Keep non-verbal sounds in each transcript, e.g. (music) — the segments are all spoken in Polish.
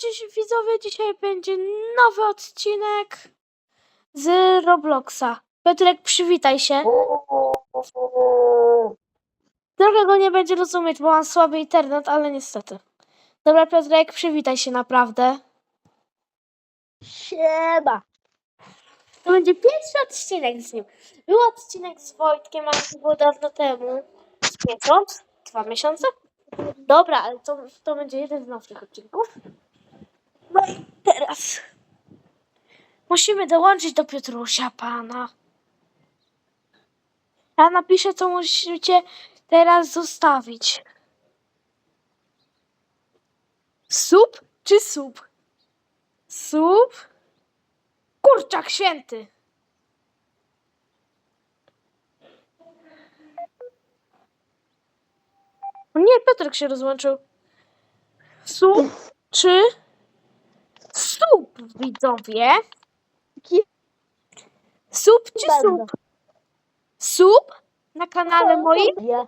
dziś, widzowie, dzisiaj będzie nowy odcinek z Robloxa. Piotrek, przywitaj się. Trochę go nie będzie rozumieć, bo mam słaby internet, ale niestety. Dobra, Piotrek, przywitaj się naprawdę. Siema. To będzie pierwszy odcinek z nim. Był odcinek z Wojtkiem, ale to było dawno temu. Z miesiąc? Dwa miesiące? Dobra, ale to, to będzie jeden z nowszych odcinków. No i teraz musimy dołączyć do Piotrusia pana. Ja napiszę, co musicie teraz zostawić. Sub czy sub? Sub? Kurczak święty. O nie, Piotrek się rozłączył. Sub czy sub, widzowie? Sub czy Bardzo. sub? Sub na kanale moim Ja.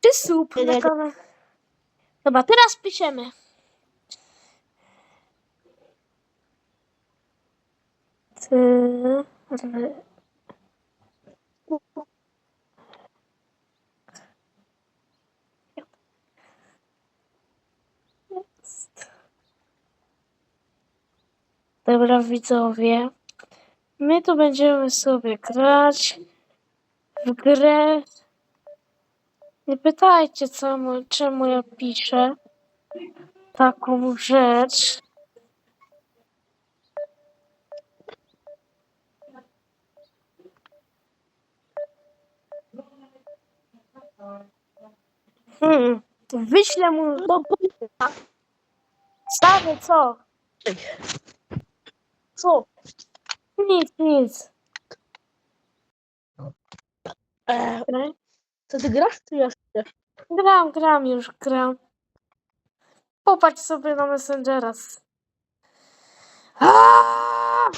czy sub na kanale? Dobra, teraz piszemy. Ty... Dobra, widzowie. My tu będziemy sobie grać w grę. Nie pytajcie, co, mu- czemu ja piszę taką rzecz. Hmm. Wyślę mu No, stary, co? Co? Nic, nic. E, Graj. co ty grasz, czy jeszcze? Gram, gram już, gram. Popatrz sobie na Messengera. Aaaa!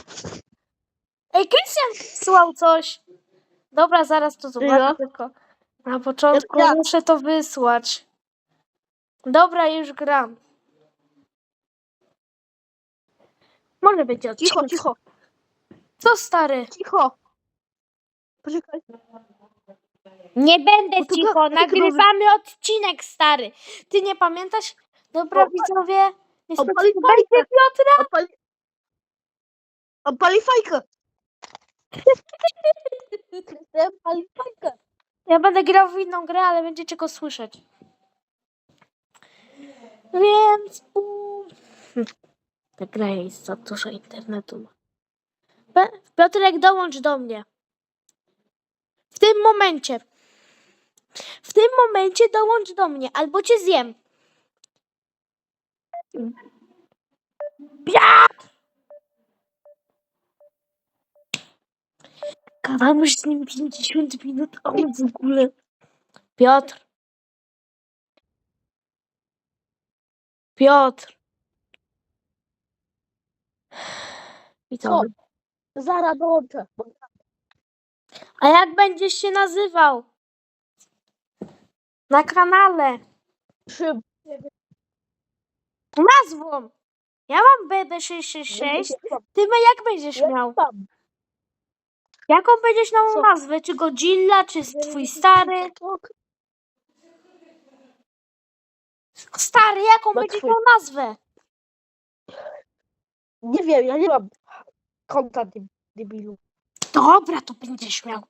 Ej, Krystian wysłał coś. Dobra, zaraz to zobaczę, Ja? tylko na początku Ja- muszę to wysłać. Dobra, już gram. Może będzie odcinek. Cicho, cicho, Co stary? cicho. Poczekaj. Nie będę to cicho, nagrywamy odcinek stary. Ty nie pamiętasz? Dobra, O, widzowie. Nie fajkę. Piotra. Odpali... Odpali fajkę. Odpali fajkę. Ja będę grał w inną grę, ale będziecie go słyszeć. Więc. U- Hm, Ta gra jest za dużo internetu. Piotrek, dołącz do mnie. W tym momencie. W tym momencie dołącz do mnie, albo cię zjem. Piotr! Gadamy już z nim 50 minut, a on w ogóle... Piotr. Piotr. Co? Co? Zaraz dołączę. A jak będziesz się nazywał? Na kanale. Przy... Nazwą. Ja mam BB666. Ty ma jak będziesz miał? Jaką będziesz miał Co? nazwę? Czy Godzilla, czy twój stary? Stary, jaką No będziesz twój. miał nazwę? Nie wiem, ja nie mam konta deb- debilu. Dobra, to będziesz miał.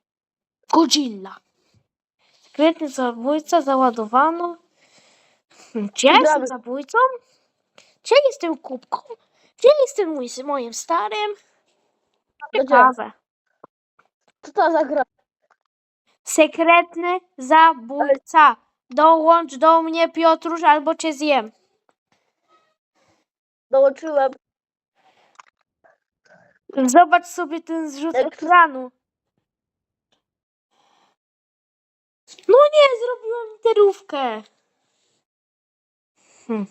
Godzilla. Sekretny zabójca załadowano. Hmm, Czy ja jestem zabójcą? Czy ja jestem kubką? Czy ja jestem mój, moim starym? Gdzie? Ciekawe. Co to za gra? Sekretny zabójca. Dołącz do mnie, Piotruś, albo cię zjem. Dołączyłem. Zobacz sobie ten zrzut Jak- ekranu. No nie, zrobiłam literówkę. Hm.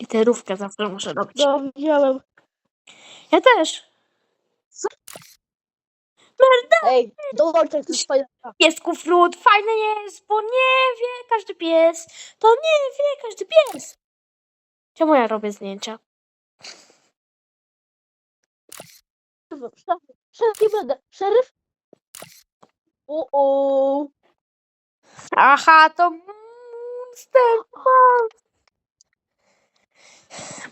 Literówkę zawsze muszę robić. No, widziałem. Ja też. Ej, dołączę coś fajnego. Piesku frut, fajne jest, bo nie wie każdy pies. To nie wie każdy pies. Czemu ja robię zdjęcia? Szeryf, szeryf nie będę. Szeryf? O, o. Aha, to Monster Mastery.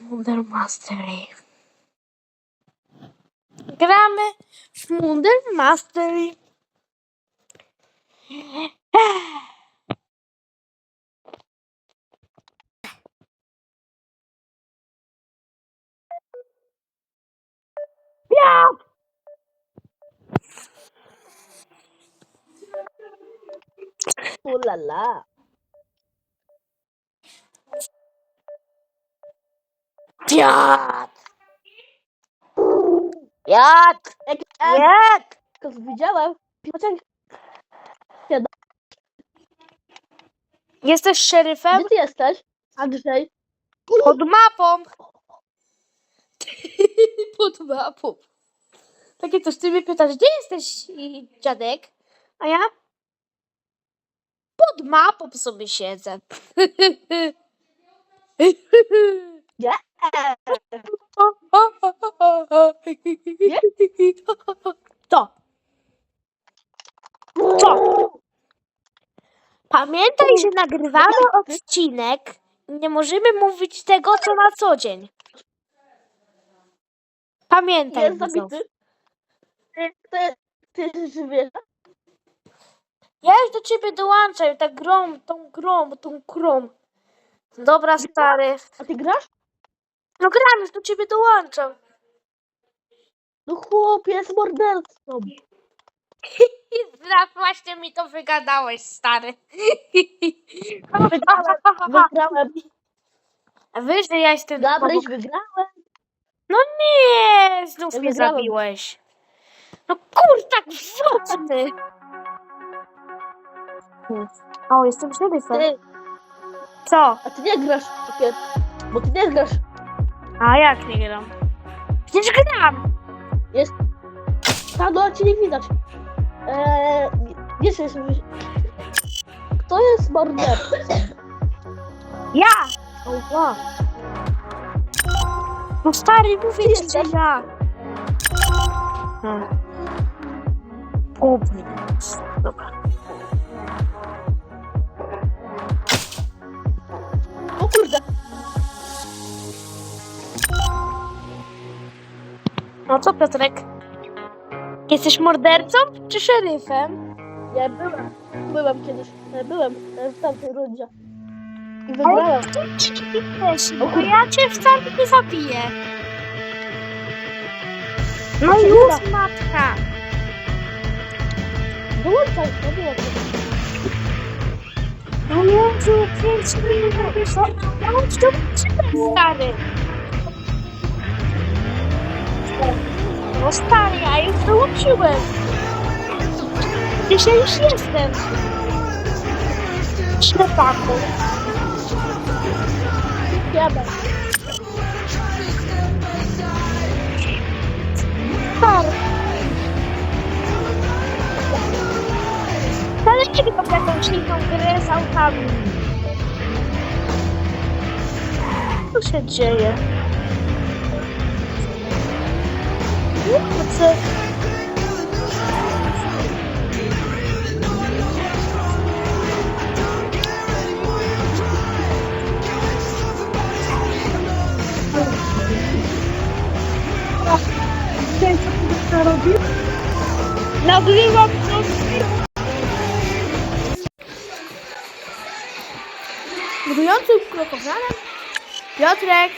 Monster Mastery. Gramy w Monster Mastery. Ja! Ulala. Piat! Jak? Jak? To widziałem. Chociaż Jesteś szeryfem? gdzie ty jesteś? Andrzej? Pod mapą. (laughs) (laughs) Pod mapą. Takie coś, ty mnie pytasz, gdzie jesteś, dziadek? A ja? Pod mapą sobie siedzę. Co? (laughs) Co? Pamiętaj, że nagrywamy (laughs) odcinek i nie możemy mówić tego, co na co dzień. Pamiętaj, Jest zabity. Ty, ty, ty żyjesz? Ja już do ciebie dołączam, tak grom, tą grom, tą krom. Dobra, stary. A ty grasz? No gram, już do ciebie dołączam. No chłopie, jest mordercą. (laughs) Za- właśnie mi to wygadałeś, stary. Wygrałem. Wiesz, że ja jestem... Gabryś, wygrałem. No nie, znów Ja mnie wygrałem. zabiłeś. No kurczak, co ty? O, jestem szeryfem. Ty, Co? a ty nie grasz. Chłopie. Bo ty nie grasz. A jak nie gram? Przecież gram. Tam no cię nie widać. Eee, wiesz, jest... Kto jest mordercą? Ja! O, wow. No stary, mówię ci, że ja. Głupi. Dobra. O kurde. No co Piotrek? Jesteś mordercą czy szeryfem? Ja byłem. Byłem kiedyś. Byłem w tamtej rundzie. I wygrałem. Bo ja cię wcale nie zabiję. No się już matka. Dołączaj, no dołączaj. No Jezu, pięć minut. Co? Ja mam dołączyłem, stary. No stary, ja już dołączyłem. Gdzieś ja już jestem. Ślepaku. Jadę. Stary. Ale nie wiem, jakąś inną grę z autami. Co się dzieje? Nie chcę. Co robi? Nagrywam coś. Budującym krokowanem? Piotrek!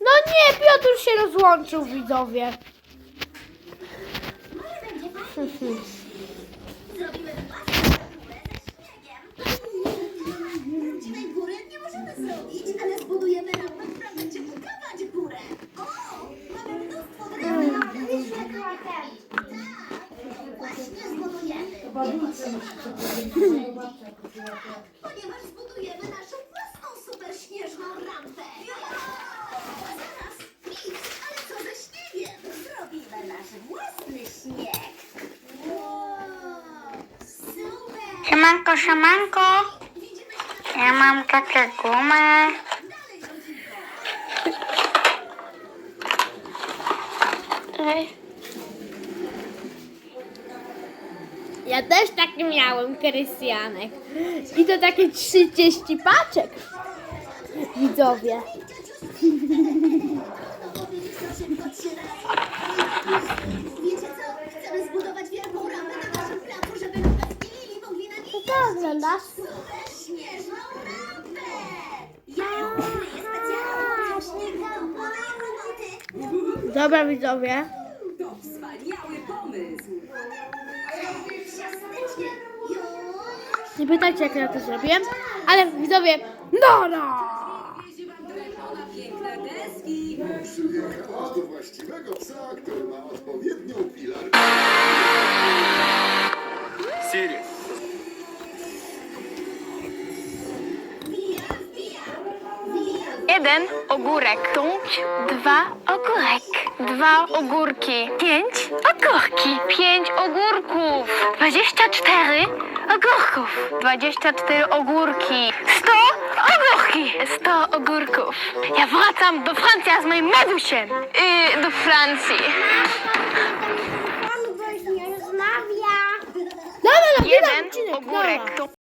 No nie, Piotr się rozłączył, widzowie. Prawdziwej góry nie możemy zrobić, ale zbudujemy zbudujemy. Ponieważ zbudujemy naszą własną super śnieżną rampę. Zaraz, nic, ale co ze śniegiem? Zrobimy nasz własny śnieg. Super! Siemanko, siemanko. Widzimy się Ja mam takie gumy. dalej, rodzinko. Okej. Ja też taki miałem, Krystianek. I to takie 30 paczek. Widzowie. Wiecie co? Chcemy zbudować wielką rampę na naszym placu, żeby ludzie skili mogli na niej Co oglądasz? super śmieszną rampę! Ja ją roboty. Dobra, widzowie. Nie pytajcie, jak ja to zrobiłem, ale widzowie, no no! Wiezie wam drewno na piękne deski! Przyjechała do właściwego psa, który ma odpowiednią pilarkę. Siri, Jeden ogórek. Pięć, dwa ogórek. Dwa ogórki. Pięć ogórki. Pięć ogórków. Dwadzieścia cztery ogórków, 24 ogórki, 100 ogórki, 100 ogórków. Ja wracam do Francji z moim medusiem. Yy, do Francji. Pan goś nie rozmawia. Dobra, no, nagrywam Jeden odcinek, ogórek dobra. to